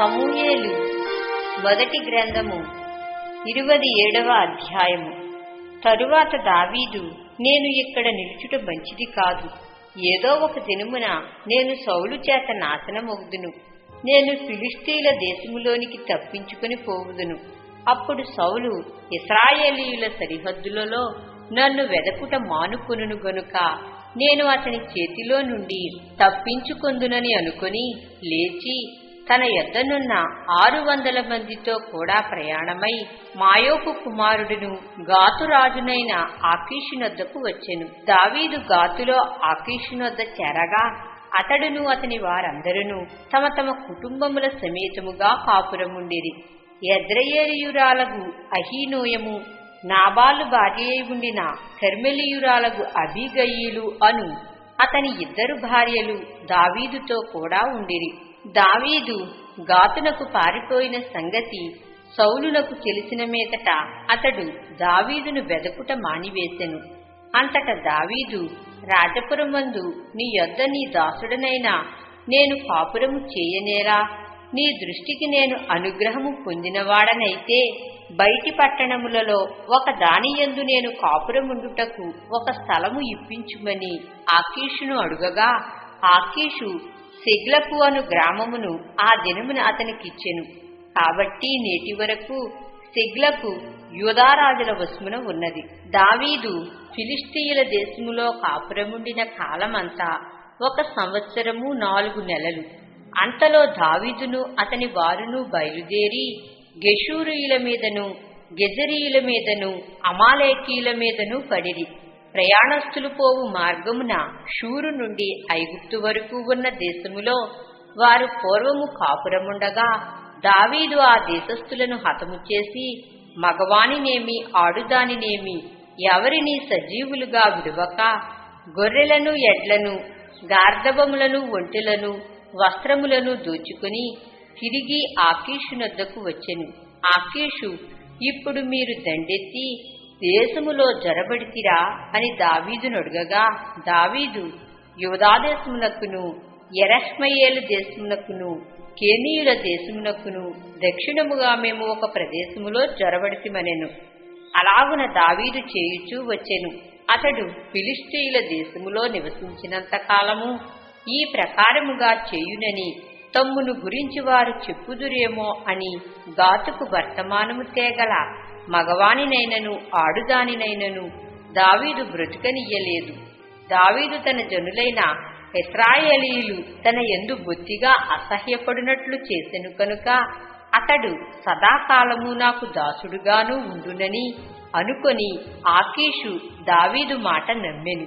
సమూయేలు. మొదటి గ్రంథము ఇరువది ఏడవ అధ్యాయము. తరువాత దావీదు నేను ఇక్కడ నిలుచుట మంచిది కాదు. ఏదో ఒక దినమున నేను సౌలు చేత నాశనమవుదును. నేను ఫిలిస్తీన్ల దేశములోనికి తప్పించుకుని పోవుదును. అప్పుడు సౌలు ఇస్రాయేలీయుల సరిహద్దులలో నన్ను వెదకుట మానుకొనును గనుక నేను అతని చేతిలో నుండి తప్పించుకొందునని అనుకుని లేచి తన యొద్దనున్న ఆరు వందల మందితో కూడా ప్రయాణమై మాయోపు కుమారుడును గాతురాజునైన ఆకీషునొద్దకు వచ్చెను. దావీదు గాతులో ఆకీషునొద్ద చేరగా అతడును అతని వారందరూ తమ తమ కుటుంబముల సమేతముగా కాపురముండిరి. ఎద్రయేలియురాలగు అహీనోయము నాబాలు భార్య ఉండిన కర్మెలియురాలగు అభిగయ్యులు అను అతని ఇద్దరు భార్యలు దావీదుతో కూడా ఉండిరి. దావీదు గాతునకు పారిపోయిన సంగతి సౌలునకు తెలిసిన మీదట అతడు దావీదును వెదకుట మానివేశెను అంతట దావీదు రాజపురమందు నీ యొద్ద నీ దాసుడనైనా నేను కాపురము చేయనేరా? నీ దృష్టికి నేను అనుగ్రహము పొందినవాడనైతే బయటి పట్టణములలో ఒక దానియందు నేను కాపురముండుటకు ఒక స్థలము ఇప్పించుమని ఆకీషును అడుగగా ఆకీషు సిగ్లపు అను గ్రామమును ఆ దినమున అతనికిచ్చెను. కాబట్టి నేటి వరకు సెగ్లకు యూదారాజుల వశమున ఉన్నది. దావీదు ఫిలిస్తీయుల దేశములో కాపురముండిన కాలమంతా ఒక సంవత్సరము నాలుగు నెలలు. అంతలో దావీదును అతని వారును బయలుదేరి గెషూరుయుల మీదను గెజరీయుల మీదను అమాలేకీయుల మీదను పడిరి. ప్రయాణస్థులు పోవు మార్గమున షూరు నుండి ఐగుప్తు వరకు ఉన్న దేశములో వారు పూర్వము కాపురముండగా దావీదు ఆ దేశస్థులను హతము చేసి మగవానినేమి ఆడుదానినేమి ఎవరిని సజీవులుగా విడువక గొర్రెలను ఎడ్లను గార్ధబములను ఒంటెలను వస్త్రములను దోచుకుని తిరిగి ఆకీషునొద్దకు వచ్చెను. ఆకీషు ఇప్పుడు మీరు దండెత్తి దేశములో జొరబడితిరా అని దావీదును అడుగగా దావీదు యువదాదేశమునకును ఎరష్మయేలు దేశమునకును కేనీయుల దేశమునకును దక్షిణముగా మేము ఒక ప్రదేశములో జొరబడితిమనెను. అలాగున దావీదు చేయుచూ వచ్చెను. అతడు ఫిలిస్టీయుల దేశములో నివసించినంత కాలము ఈ ప్రకారముగా చేయునని తమ్మును గురించి వారు చెప్పుదురేమో అని గాతుకు వర్తమానము తేగల. మగవానినైనను ఆడుదానినైనను దావీదు బ్రతుకనియ్యలేదు. దావీదు తన జనులైన ఇస్రాయేలీయులు తన ఎందు బొత్తిగా అసహ్యపడినట్లు చేసెను కనుక అతడు సదాకాలము నాకు దాసుడుగాను ఉండునని అనుకొని ఆకీషు దావీదు మాట నమ్మెను.